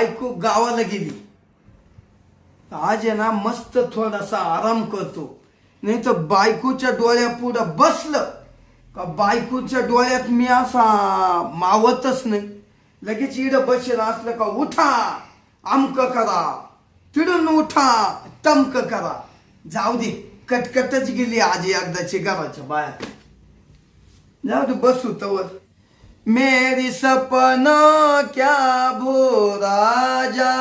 बायको गावाला गेली. आज आहे ना मस्त थोडासा आराम करतो. नाही तर बायकोच्या डोळ्या पुढं बसलं का बायकोच्या डोळ्यात मी असा मावतच नाही. लगेच इड बसेल असलं का उठा आमक करा तिडून उठा तमक करा. जाऊ दे कटकटच गेली आजी एकदाची घराच्या बाहेर. जाऊ दे बसू तवर. मेरी सपनों क्या भो राजा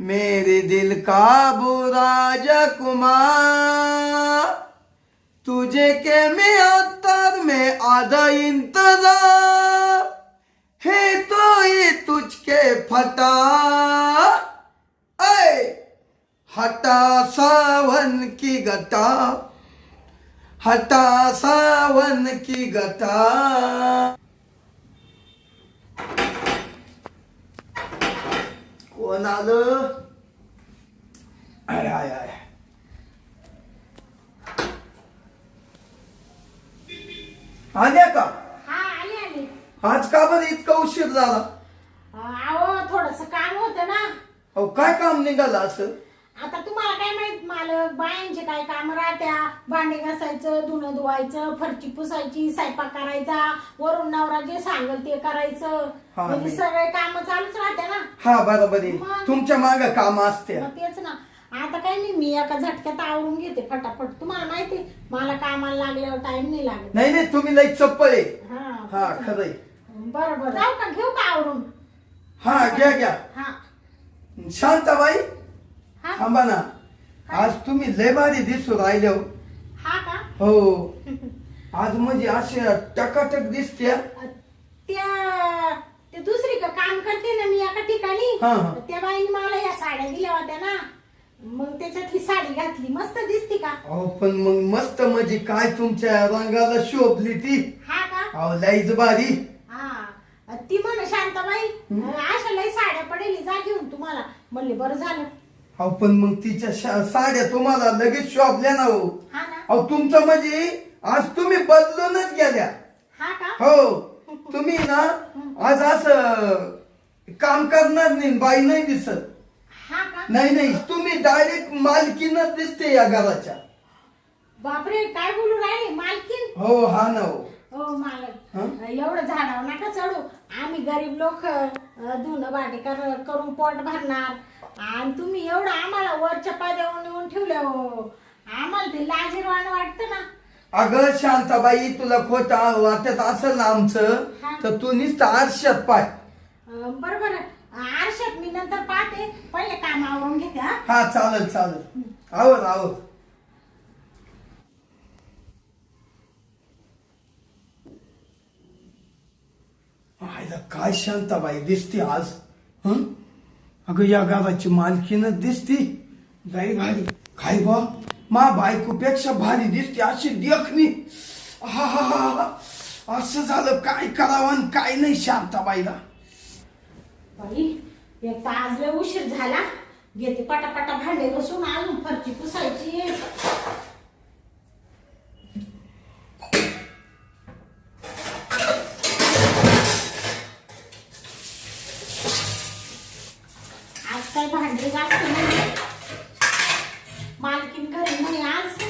मेरे दिल का बुराजा कुमार। तुझे के में अतर में आधा इंतज़ार। है तो ये तुझके फटा। ऐ, हटा सावन की गटा। हटा सावन की गटा कोण आलं? आय आय आय. आल्या का? हा आली आली. आज का बरं इतका उशीर झाला? अहो थोडस काम होतं ना. अहो काय काम निघालं असं? आता तुम्हाला माहीत मालक बायांचे काय काम राहत्या? भांडे घासायचं धुणं धुवायचं फरची पुसायची स्वयंपाक करायचा वरून नवरा जे सांगेल ते करायचं. हा, म्हणजे सगळे काम चालूच राहते ना. हा बरोबर आहे. मग? तुमच्या माग काम असते मग तेच ना. आता काय नाही मी एका झटक्यात आवरून घेते फटाफट. तुम्हाला माहिती मला कामाला लागल्यावर टाइम नाही लागत. नाही नाही तुम्ही लई चप्पल आहे. हा हा खरंय बरं बरं जाऊ का घेऊ का आवरून? हा घ्या घ्या. हा. शांताबाई हा. थांबा ना. आज तुम्ही लय भारी दिसू राहिले हो. हा का? हो. आज म्हणजे असे टकाटक दिसते. त्या ते दुसरी का काम करते ना मी एका ठिकाणी. हा, हा. त्या बाईने मला या साड्या दिल्या होत्या ना. मग त्याच्यात ही साडी घातली. मस्त दिसती का? अहो पण मग मस्त म्हणजे काय तुमच्या रंगाला शोभली ती? हा का? अहो लईच भारी. हा. ती म्हण शांताबाई अशा लई साड्या पडेल जा घेऊन तुम्हाला. म्हणले बरं झालं. अहो पण मग तिच्या शा- साड्या तुम्हाला लगेच शोभल्या ना हो. हा ना. अहो तुमचं म्हणजे आज तुम्ही बदलूनच गेल्या. हा का? हो. तुम्ही ना आज असं काम करणार नाही बाई नाही दिसत. हा का? नाही नाही तुम्ही डायरेक्ट मालकीनच दिसते या घराच्या. बापरे काय बोलू राहिले? मालकीन? हो हा ना हो. हो मालक. हं? एवढं झाडावर नका चढू. आम्ही गरीब लोक धुणं भांडे कर करून पोट भरणार. आणि तुम्ही एवढं आम्हाला वरच्या पाद्यावर नेऊन ठेवलं हो. आम्हाला ते लाजीरवाण वाटतं ना. अगं शांताबाई तुला खोट वाटत असेल ना आमचं. तर तू नुसतं आरशात पाय. अं, बरं बरं आरशात मी नंतर पाहते. पहिले काम आवरून घेते हा. हा चालेल चालेल. आवर आवर आयला काय शांताबाई दिसते आज हं? अगं या गावाची मालकीनं दिसती. जाई भारी काय बा? मा बायकोपेक्षा भारी दिसते अशी देखणी. हा हा हा. असं झालं काय करावं आणि काय नाही शांताबाईला बाई एक तर आज लय उशीर झाला. घेते पटापटा भांडे बसून अजून फरची पुसायची आज काय भांडे घासते नाही मालकीन घरी म्हणे आज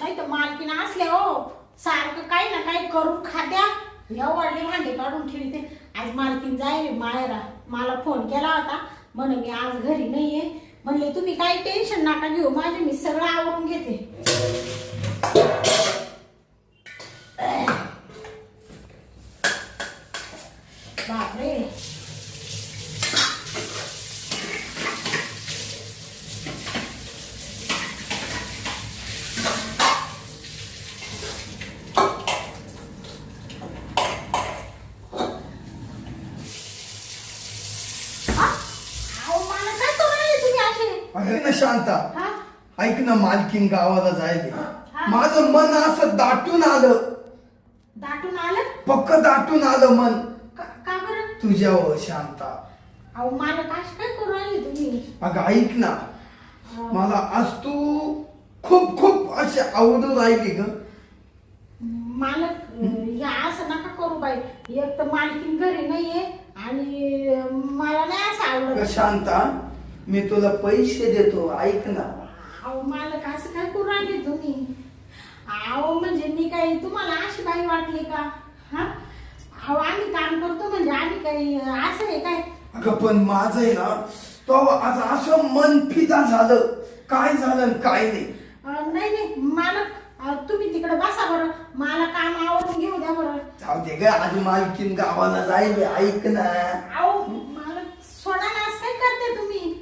नाही तर मालकीन असल्या हो सारखं काही ना काही करून खात्या एवढले भांडे काढून ठेवते आज मालकीन जाईल मायरा मला फोन केला होता म्हणे मी आज घरी नाहीये म्हणले तुम्ही काही टेन्शन नका घेऊ माझे मी सगळं आवरून घेते बापरे हा? अहो, मला काय करू राहिले तुम्ही असे ऐक ना शांता हा ऐक ना मालकीन गावाला जायले. हा. माझं मन असं दाटून आलं. दाटून आलं? पक्क दाटून आलं मन. का बरं? तुझ्यावर शांता अहो मला काय काय करू राहिले तुम्ही? अगं ऐक ना. हा. मला आज तू खूप खूप अशी आवडून राहिली ग. मालक अं, या असं नका करू बाई. एक तर मालकीन घरी नाहीये आणि मला नाही असं आवडत. शांता मी तुला पैसे देतो. ऐक ना. अहो मालक असं काय करू राहिले तुम्ही? अहो म्हणजे मी काही तुम्हाला अशी बाई वाटली का? हा? अहो आम्ही काम करतो म्हणजे आम्ही काही असं आहे काय? अगं पण माझं आहे ना तो आज असं मन फिदा झालं. काय झालं आणि काय नाही? अं, नाही नाही मालक अं, तुम्ही तिकडे बसा बरं. मला काम आवडून घेऊ द्या बरं. जाऊ दे ग आज मालकीन गावाला जाईल ऐक ना. अहो मालक सोडा ना असं काय करते तुम्ही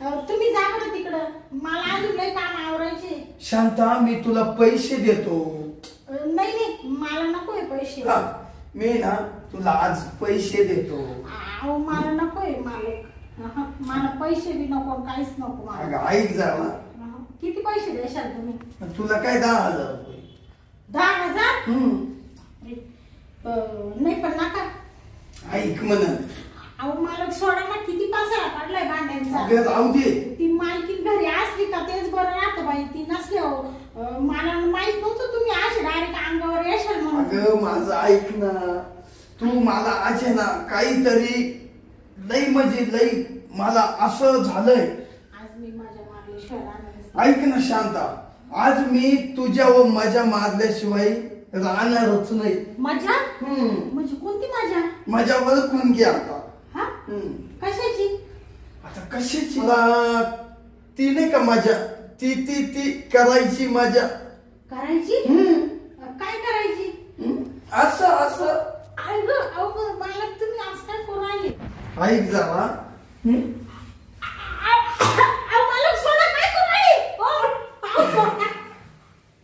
तुम्ही जा बरं तिकडं. मला अजून काही काम आवरायचे. शांता मी तुला पैसे देतो. अं, नाही नाही मला नकोय पैसे. हा मी ना तुला आज पैसे देतो. अहो मला नकोय मालक. अहं, मला पैसे बी नको काहीच नको मला. अगं ऐक जा अहं, किती पैसे द्याल तुम्ही? तुला काय दहा हजार रुपये? दहा हजार? हम्म. अं, नाही पण नका. ऐक म्हण अहो मालक सोडा ना किती पासळा काढलाय भांड्यांचा. ती मालकीन घरी असली का तेच बरं राहतं बाई ती नसल्यावर अं, मला माहीत नव्हतं तुम्ही असे डायरेक्ट अंगावर येशाल म्हणून. अगं माझं ऐक ना. तू मला आज आहे ना काहीतरी लई म्हणजे लई मला असं झालंय. आज मी माझ्या नाही. ऐक ना शांता. आज मी तुझ्यावर मजा मारल्याशिवाय राहणारच नाही. मजा. म्हणजे कोणती मजा माझ्यावर कोण घे आता हा. कशाची? आता कशाची? तुला ती नाही का मजा ती ती ती करायची मजा करायची? काय करायची. असं असं. आई ग अहो मला तुम्ही असं काय करू राहिले? ऐक जरा हम्म. अहो, अहो, मालक सोडा काय करू राहिले अहो, अहो, सोडा.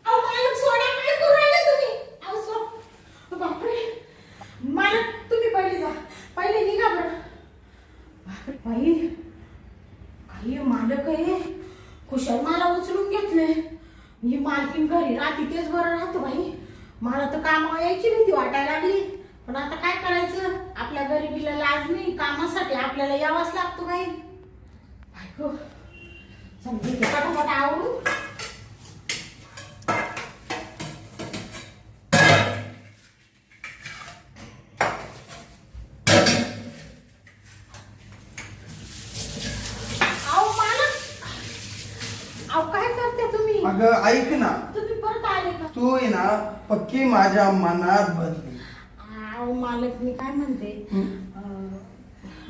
अहो, मालक सोडा काय करू राहिले तुम्ही अहो, सो- बापरे मालक तुम्ही पहिले जा पहिले निघा बरं बापरे, बाई काही मालक आहे खुशाल मला उचलून घेतले ही मालकीन घरी राहते तेच बरं राहतं बाई. मला तर कामावर यायची भीती वाटायला लागली. पण आता काय करायचं? आपल्या गरिबीला लाज नाही कामासाठी आपल्याला यावाच लागतो बाई. बायको समजून पटापट आवडू अहो मालक अहो काय करते तुम्ही अगं ऐक ना तुम्ही परत आले का तू आहे ना पक्की माझ्या मनात भरली अहो मालक मी काय म्हणते. अं,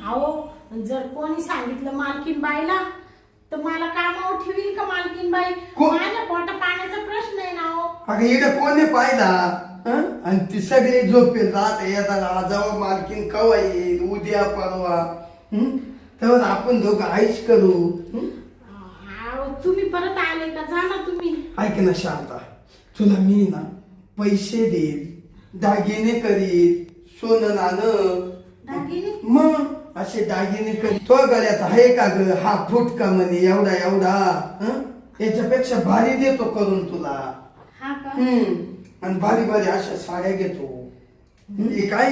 अहो जर कोणी सांगितलं मालकीन बाईला तर मला कामावर ठेवील का मालकीन बाई? को- माझ्या पोटा पाण्याचा प्रश्न आहे ना हो अगं इकडे कोणी पाहिला? हं? आणि ती सगळी झोपेल रात येताना जेव्हा मालकीन कवा येईल? उद्या परवा. हं? तेव्हा आपण दोघं आईश करू. हं? अहो तुम्ही परत आले का? जा ना तुम्ही. ऐक ना शांता. तुला मी ना पैसे देईल दागिने करील सोनं नाणं. मग असे दागिने करील तो गळ्यात आहे का ग हा फुटका म्हणे एवढा एवढा? याच्यापेक्षा भारी देतो करून तुला. हा का? हम्म. आणि भारी भारी अशा साड्या घेतो. ही काय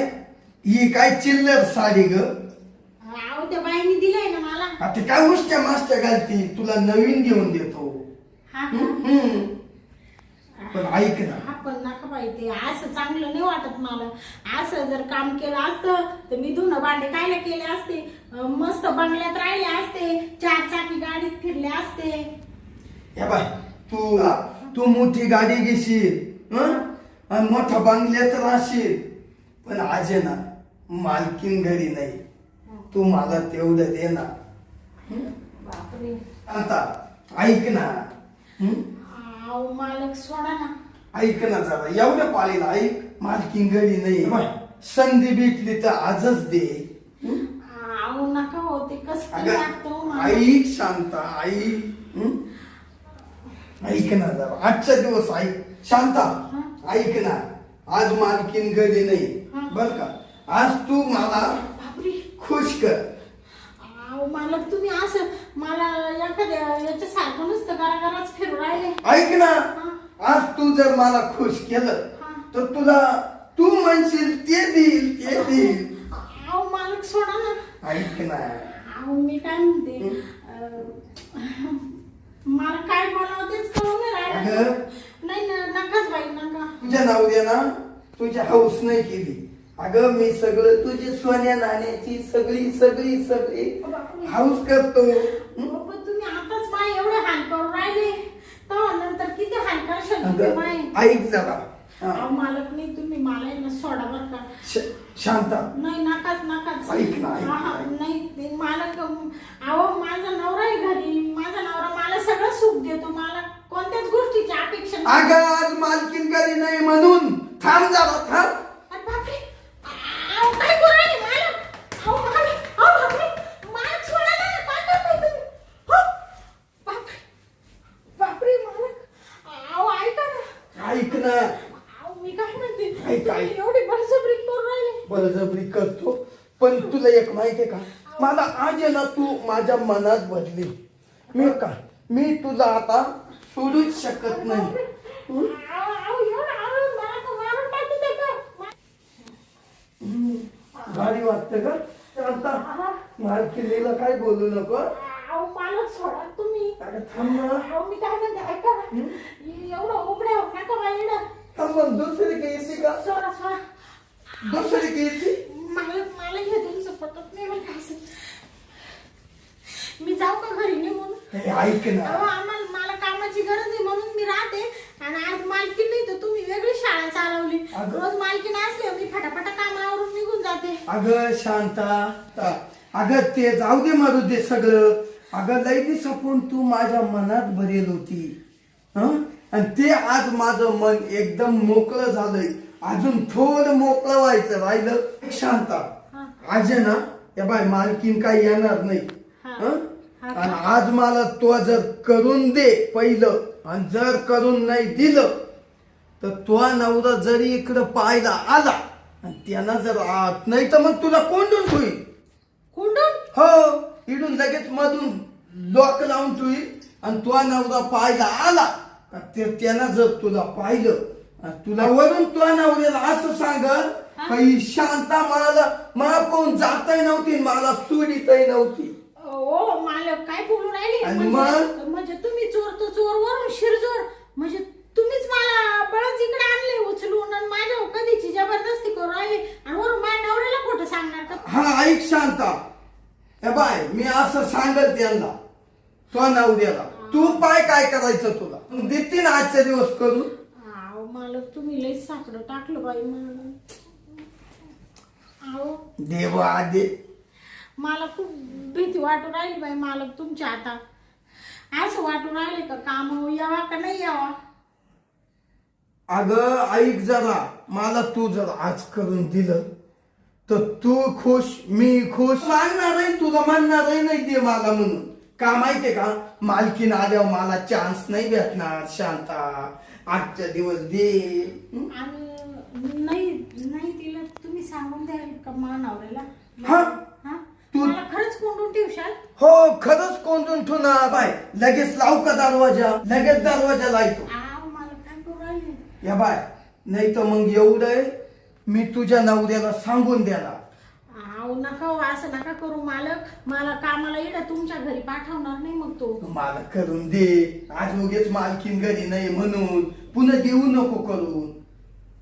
ही काय चिल्लर साडी ग? अहो त्या बाईने दिलंय ना मला. आता काय उष्ट्या मास्त्या घालती? तुला नवीन घेऊन देतो. हा का? हम्म. पण ऐक ना. हा ते असं चांगलं नाही वाटत मला. असं जर काम केलं असतं तर मी धुणं भांडे कायला केले असते? मस्त बंगल्यात राहिले असते चार चाकी गाडीत फिरले असते. हे बाय तू तू मोठी गाडी घेशील हं? आणि मोठा बंगल्यात राहशील. पण आज आहे ना मालकीन घरी नाही. तू मला तेवढं दे ना. आता ऐक ना. हं? मालक सोडा ना. ऐक ना जरा एवढ्या पाळीला ऐक मालकीन घरी नाही. बाय संधी भेटली तर आजच दे? अहो नका हो कसं अगं हो मला. ऐक शांता ऐक हं? ऐक ना जरा आजचा दिवस ऐक. शांता ऐक ना. आज मालकीन घरी नाही. हं. बर का? आज तू मला बापरे. खुश कर. अहो मालक तुम्ही असं मला एखाद्या याच्या सारखं नुसतं घराघराच फिरू राहिले. ऐक ना. आज तू जर मला खुश केलं. तर तुला तू म्हणशील ते देईल ते देईल. अहो मालक सोडा ना. ऐक ना. अहो मी काय म्हणते? मला काय बोलावं तेच कळून नाही राहिलं. अगं. नाही ना नकाच बाई नका. तुझ्या नावद्याना तुझी हाऊस नाही केली. अगं मी सगळं तुझी सोन्या नाण्याची सगळी सगळी सगळी हाऊस करतो. तुम्ही आताच माय एवढे हाल करून राहिले तेव्हा नंतर किती हाल करशाल तुम्ही अगं माय ऐक जरा. हा. अहो, मालक नाही तुम्ही मला आहे ना सोडा बरं का. श- शांता. नाही नकाच नकाच. ऐक ना, ऐक ना, हा, हा, ऐक. नाही ते मालक अहो माझा नवरा आहे घरी. माझा नवरा मला सगळं सुख देतो. मला कोणत्याच गोष्टीची अपेक्षा नाही. अगं आज मालकीन घरी नाही म्हणून. थांब जरा थांब अरे बापरे अहो, काय करू राहिले मालक अहो मालक अहो बापरे मालक सोडा ना काय करताय तुम्ही हो बापरे बापरे मालक अहो ऐका ना ऐक ना अहो मी काय म्हणते ऐक, ऐक. तुम्ही एवढी बळजबरी करून राहिले बळजबरी करतो पण तुला एक माहितीये का? मला आज आहे ना तू माझ्या मनात बदली. मी का? मी तुला आता सोडूच शकत नाही. हं? भारी वाटतं का? शांता मालकिनीला काय बोलू नको? सोडा तुम्ही थांब ना. अहो मी काय म्हणते ऐका ना एवढं उघड्या होत नका बाईला थांब ना, दुसरी येते का? सोडा सोडा दुसरी येते? मला मला हे तुमचं पटत नाही असं. मी जाऊ का घरी निघून? ऐक ना. आम्हाला मला कामाची गरज आहे म्हणून मी राहते. आणि आज मालकी नाही तर तुम्ही वेगळी शाळा चालवली. अगं. रोज मालकी असले मी फटाफटा कामावरून निघून जाते. अगं शांता ता- अगं ते जाऊ दे मारू दे सगळं. अगं लई दिवसापून तू माझ्या मनात भरेल होती. हं? आणि ते आज माझं मन एकदम मोकळं झालंय. अजून थोडं मोकळं व्हायचं राहिलं शांता. आज आहे ना या बाय मालकीन काही येणार नाही. हा. आणि आज मला तो जर करून दे पहिलं आणि जर करून नाही दिलं तर तो नवरा जरी इकडं पाहायला आला आणि त्यानं जर आत नाही तर मग तुला कोंडून ठेवील कुंडून? हो इडून लगेच मधून लॉक लावून ठेवील आणि तो नवरा पाहायला आला का ते त्यानं जर तुला पाहिलं तुला वरून तो नवऱ्याला असं सांगल का ही शांता मला मला कोण जाताही नव्हती मला सोडितही नव्हती. ओ मालक काय बोलून राहिले? आणि म्हणजे म्हणजे तुम्ही चोर तर चोर वरून शिरजोर. म्हणजे तुम्हीच मला बळच इकडे आणले उचलून आणि माझ्या कधीची जबरदस्ती करू राहिले? आणि वरून माझ्या नवऱ्याला खोटं सांगणार का? हा ऐक शांता. ए बाय मी असं सांगल त्यांना तो नवऱ्याला. तू पाय काय करायचं तुला? देते ना आजच्या दिवस करून. मालक तुम्ही लई साकडं टाकलं बाई मला आहो देव आदे मला खूप भीती वाटू राहिली बाई मालक तुमच्या आता. असं वाटू राहिले का काम? यावा का नाही यावा? अगं ऐक जरा. मला तू जर आज करून दिलं तर तू खुश मी खुश. मागणारही तुला म्हणणारही नाही दे मला म्हणून. का माहितीये का? मालकीन आल्यावर मला चान्स नाही भेटणार शांता. आजच्या दिवस दे. हं? आणि नाही नाही तिला तुम्ही सांगून द्याल का मानावरेला? हा. हा? तू- मला खरंच कोंडून ठेवशाल? हो खरंच कोंडून ठेवणार. बाय लगेच लावू का दरवाजा? लगेच दरवाजा लावतो आव मला काय करू राहिले? या बाय नाही तर मग एवढं मी तुझ्या नवऱ्याला सांगून देणार आव नका हो, असं नका करू मालक. मला कामाला येणं तुमच्या घरी पाठवणार नाही मग तो. मला करून दे. आज उगेच मालकीन घरी नाही म्हणून. पुन्हा देऊ नको करून.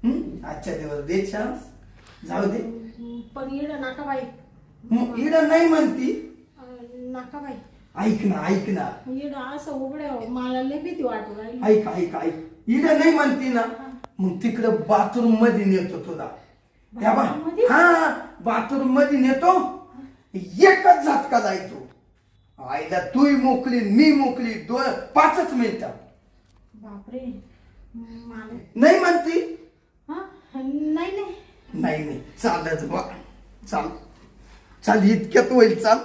हं? आजच्या दिवस दे चान्स जाऊ दे. पण येणं नका बाई. मग इडं नाही म्हणती? अं, नका बाई. ऐक ना ऐक ना. येणं असं उघड्या मला लय भीती वाटू राहिली. ऐक ऐक ऐक. इडं नाही म्हणती ना? मग तिकडं बाथरूममध्ये नेतो तुला. या बा? हा बाथरूममध्ये नेतो. एकच झटका जायतो आईला तूही मोकली मी मोकली दोन पाचच मिनिटात बापरे. नाही म्हणती? हा? नाही नाही. नाही नाही. चालच बा. चाल. चाल इतक्यात होईल चाल.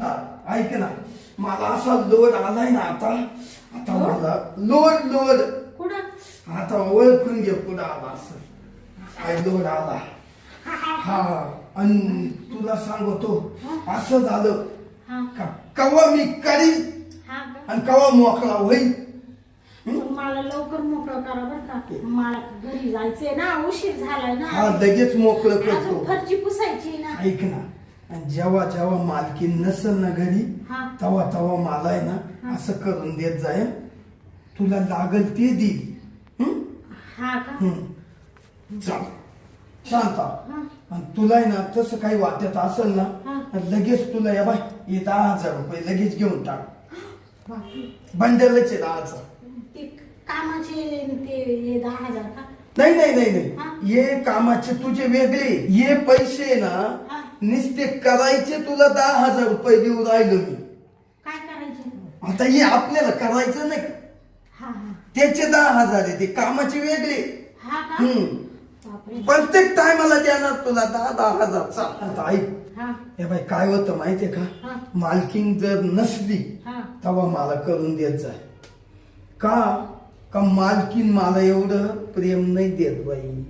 हा, ऐक ना. मला असा लोड आलाय ना आता. आता मला लोड लोड कुठं? आता ओळखून घे पुढं आला असं काय लोड आला हा आणि तुला सांगतो असं झालं का कवा मी करीन हा का? आणि कवा मोकळा होईल मला लवकर मोकळं करा बरं का. मला घरी जायचंय ना उशीर झालाय हा ना लगेच मोकळं अजून करतो. फरची पुसायची ना. ऐक ना आणि जेव्हा जेव्हा मालकी नसल ना घरी हा. तेव्हा तेव्हा मला आहे ना असं करून देत जाय. तुला लागल ते देईल. हं? हा का हं. चाल शांत हा आणि तुला आहे ना तसं काही वाटत असेल ना. तर लगेच तुला या बाय हे दहा हजार रुपये लगेच घेऊन टाक बापरे. बंडलच दहा हजार ते कामाचे ते हे दहा हजार का नाही नाही नाही हा. नाही हे कामाचे तुझे वेगळे हे पैसे ना हा. नुसते करायचे तुला दहा हजार रुपये देऊ राहिलो मी काय करायचे आता हे आपल्याला करायचं नाही त्याचे दहा हजार आहे ते कामाचे वेगळे. हा का? हम्म. बापरे. प्रत्येक टायमाला देणार तुला दहा दहा हजार. चाल आता ऐक हा. हे बाई काय होतं माहितीये का? मालकीन जर नसली हा. तेव्हा मला करून देत जाय का? का मालकीन मला एवढं प्रेम नाही देत बाई?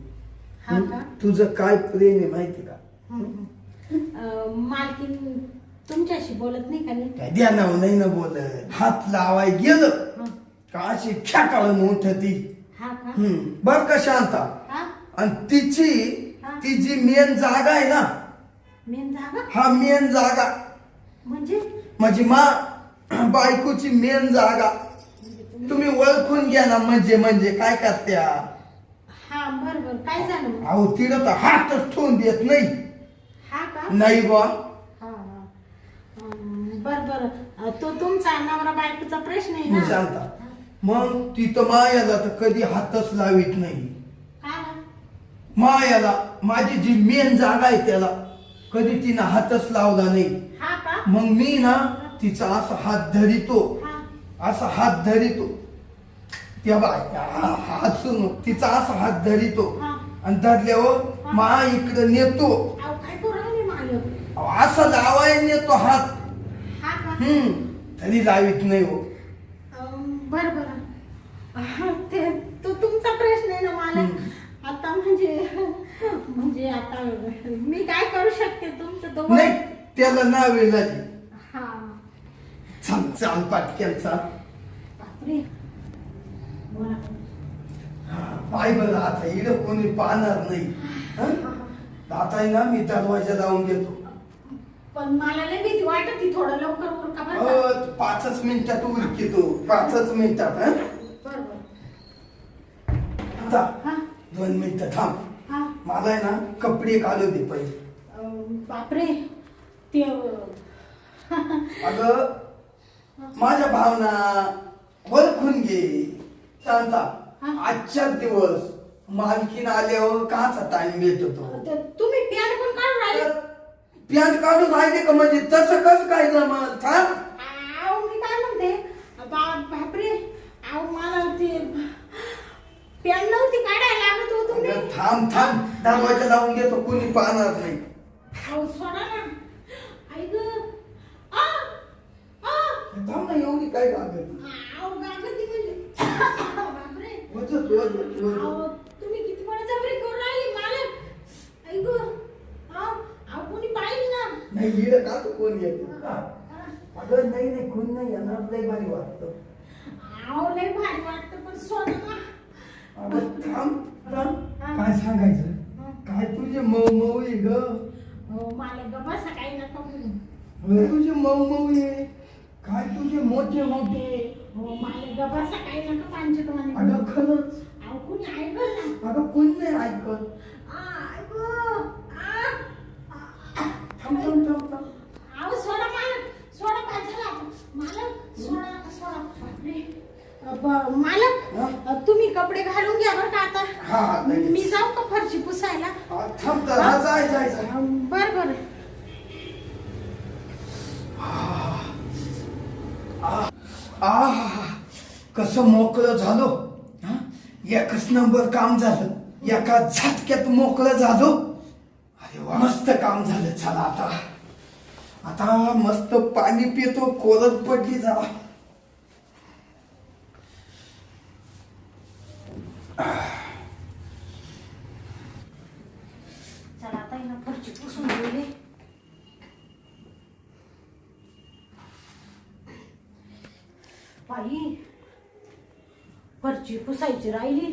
हा का? तुझं काय प्रेम आहे माहिती का? हम्म, हम्म. अं, मालकीन तुमच्याशी बोलत नाही का नीट? काय ध्यानावर नाही ना बोलत. हात लावाय गेलं. अशी खेकाळून उठती हा का? हम्म. बर का शांता? हा? आणि तिची हा. ती जी मेन जागा आहे ना मेन जागा? हा मेन जागा. म्हणजे? म्हणजे मा बायकोची मेन जागा. तुम्ही ओळखून घ्या ना म्हणजे म्हणजे काय करत्या? हा बर बर. काय झालं मग? अहो तिला तर हातच ठेवून देत नाही. हा का? नाही बा. हा हा. अं, बर बर. अं, तो तुमचा नवरा बायकोचा प्रश्न आहे तू ना शांता. मग ती तर मायाला तर कधी हातच लावित नाही? मायाला माझी जी मेन जागा आहे त्याला कधी तिनं हातच लावला नाही. हा का? मग मी ना तिचा असा हात धरितो. हा. असा हात धरितो. त्या बाय हा- हसून तिचा असा हात धरितो. हा. आणि धरल्यावर मा इकडे नेतो. अहो काय करू राहिले मालक अहो, असा लावाय नेतो हात. हा का? हम्म. तरी लावित नाही हो. बर बर. ते तो तुमचा प्रश्न आहे ना मालक. आता म्हणजे म्हणजे आता मी काय करू शकते? तुमचं तो नाही त्याला नावे लागली हा. चाल चाल पाटक्यान चाल बापरे. बोला. हा, पाय बरं आता इकडं कोणी पाहणार नाही? आता ना मी दरवाजा लावून घेतो. पण मला लय भीती वाटत ती थोडं लवकर उरका बरं का? पाचच मिनिटात उरकी तू. पाचच मिनिटात हं? बरं बरं आता हा? दोन मिनिटं थांब. हा? मला आहे ना कपडे काढू दे पहिले. अं, बापरे. ते अं, अगं माझ्या भावना ओळखून घे. शांता हा. आजच्या दिवस मालकीन आल्यावर काचा टाइम भेटतो. ते तुम्ही पॅन्ट पण काढून राहिले पॅन्ट काढून राहिले का म्हणजे? तसं कस काय जमल? थांब. आव मी काय म्हणते? बा- बापरे. आव मला ते पॅन्ट नव्हती काढायला लागत हो तुम्ही. अगं, थांब थांब. दरवाजा लावून घेतो. कोणी पाहणार नाही. आव सोडा ना. ऐक आ आ. थांब ना एवढी काय आव गागती म्हणजे. बापरे. वजत, वजत, वजत. अहो, तुम्ही किती बळजबरी करून राहिली मालक ऐक नाही इकडं का तर कोण येतो. अगं नाही नाही कोण नाही येणार लय भारी वाटतं. अगं थांब थांब. काय सांगायचं. काय तुझे मऊ मऊ आहे ग? हो तुझे मऊ मऊ आहे. काय तुझे मोठे मोठे हो अगं खरंच? अगं कोण नाही ऐकत? थांब थांब थांब थांब. अहो सोडा मालक सोडा काय झालं आता? मालक सोडा सोडा. बापरे. अ, ब- मालक हा? अ, तुम्ही कपडे घालून घ्या बरं का हा, हा, आता लगेच. मी जाऊ का फरची पुसायला? हा, थांब तर. हा जाय जाय जाय बर बर. आह कसं मोकळं झालो? हा? एकच नंबर काम झालं. एका झटक्यात मोकळं झालो. वा. मस्त काम झालं चला आता. आता मस्त पाणी पितो कोरड पडली जरा. चला आता हिला फरची पुसून बाई फरची पुसायची राहिली.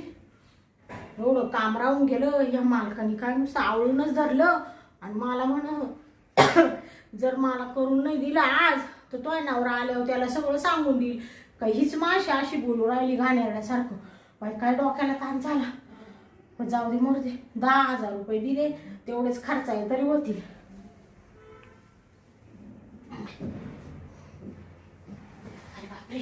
एवढं काम राहून गेलं या मालकाने काय नुसतं आवळूनच धरलं. आणि मला म्हण जर मला करून नाही दिलं आज तर तो नवरा आल्यावर त्याला सगळं सांगून देईल. काहीच माशी अशी बोलू राहिली घाणेरड्यासारखं. बाई काय डोक्याला ताण झाला? पण जाऊ दे मरू दे. दहा हजार रुपये दिले तेवढेच खर्च आहे तरी होतील. अरे बापरे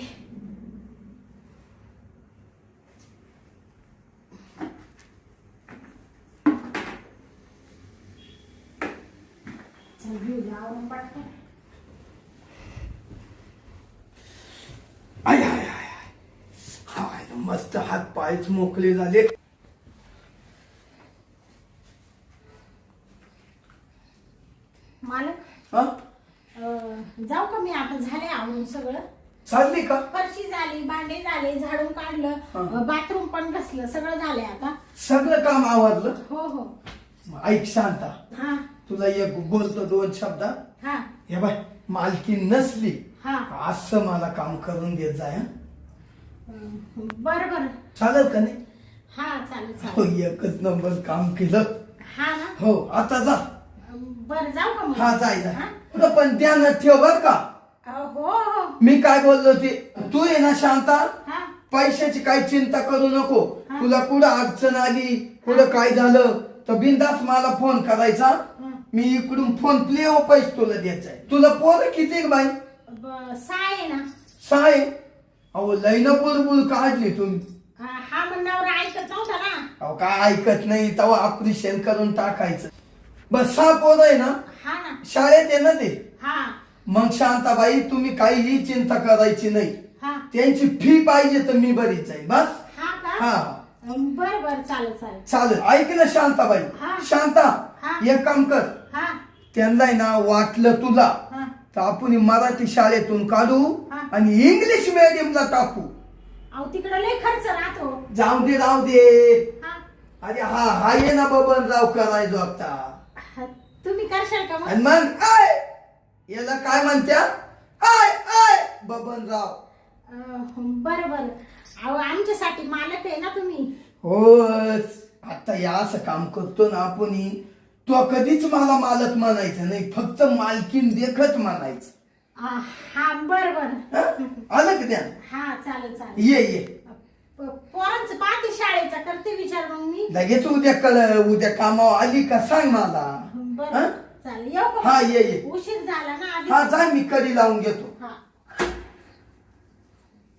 चल घेऊ द्या आवरून पटकन. आय आय आय आय. हाय, मस्त हात पायच मोकळे झाले. मालक? हा? अं, जाऊ का मी? आता झाले आवरून सगळं. चालली का? फरशी झाली भांडे झाले झाडून काढलं हा. बाथरूम पण घसलं सगळं झालंय आता. सगळं काम आवरलं? हो हो. मग ऐक शांता. हा. तुला एक बोलतो दोन शब्दात हा. हे बाय मालकी नसली हा. असं मला काम करून देत जाय हं? बर बर चालेल का नाही? हा चालेल हो चालेल एकच नंबर काम केलं. हा ना? हो आता जा. बर जाऊ का मग? हा जाय जाय हा? पुढं पण ध्यानात ठेव बर का. हो हो. मी काय बोललो ते तू ये ना शांता. हा. पैशाची काही चिंता करू नको. तुला कुठं अडचण आली कुठं काय झालं तर बिंदास मला फोन करायचा. मी इकडून फोन प्ले हो पैसे तुला द्यायचा तुला पोरं किती आहे बाई? ब- सहा आहे ना. साय अहो लईन बुलबुल काढली तुम्ही. हा हा ऐकत नव्हता ना. अहो काय ऐकत नाही तेव्हा ऑपरेशन करून टाकायचं. बस सहा पोरं आहे ना? हा ना. शाळेत आहे ना ते? हा. मग शांताबाई तुम्ही काहीही चिंता करायची नाही. हा. त्यांची फी पाहिजे तर मी बरीच जाईल बस? हा का? हा. बर बर. चालेल चालेल. चालेल. ऐक ना शांताबाई. हा. शांता हा. एक काम कर. त्यांना ना वाटलं तुला. तर आपण मराठी शाळेतून काढू. आणि इंग्लिश मीडियमला टाकू. अहो तिकडं लय खर्च राहतो. जाऊ दे राहू दे. अरे हा हा ये ना बबनराव करायचो आता. तुम्ही करशाल का मग? आणि मग आय! याला काय म्हणत्या? I I! बबनराव बरं बरं अहो आमच्यासाठी मालक आहे ना तुम्ही? हो आता या असं काम करतो ना आपण तो कधीच मला मालक म्हणायचं नाही फक्त मालकीन देखत म्हणायचं. अं, हा बरं बरं. हं? आलं का त्या हा चालेल चालेल. ये ये. पोरांचं पाहते शाळेचा करते विचार मग मी. लगेच उद्या कळ उद्या कामावर आली का सांग मला. बरं हं? चालेल. येऊ का? हा मग? ये ये. उशीर झाला ना आधी हा जा मी कडी लावून घेतो. हा.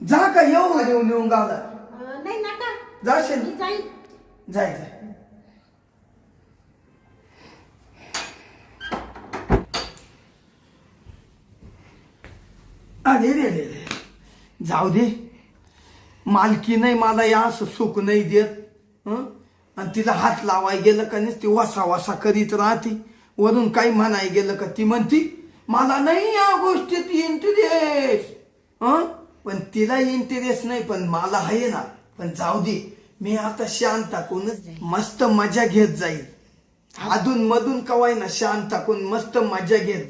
जा का येऊ येऊन येऊन अं, नाही नका. जाशील? मी जाईल. जाय जाय. अरे रे रे रे. जाऊ दे. मालकी नाही मला या असं सुख नाही देत. आणि तिला हात लावाय गेलं का नाही ती वासा वासा करीत राहते. वरून काही म्हणाय गेलं का ती म्हणती मला नाही या गोष्टीत इंटरेस्ट हं? पण तिला इंटरेस्ट नाही पण मला आहे ना. पण जाऊ दे. मी आता शांत टाकूनच मस्त मजा घेत जाईल. अधून मधून कवाय ना शांत टाकून मस्त मजा घेत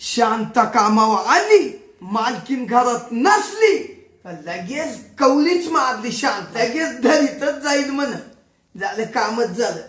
शांत कामावर आली. मालकीन घरात नसली तर लगेच कवलीच मारली शांत लगेच धरीतच जाईल म्हण. झालं कामच झालं.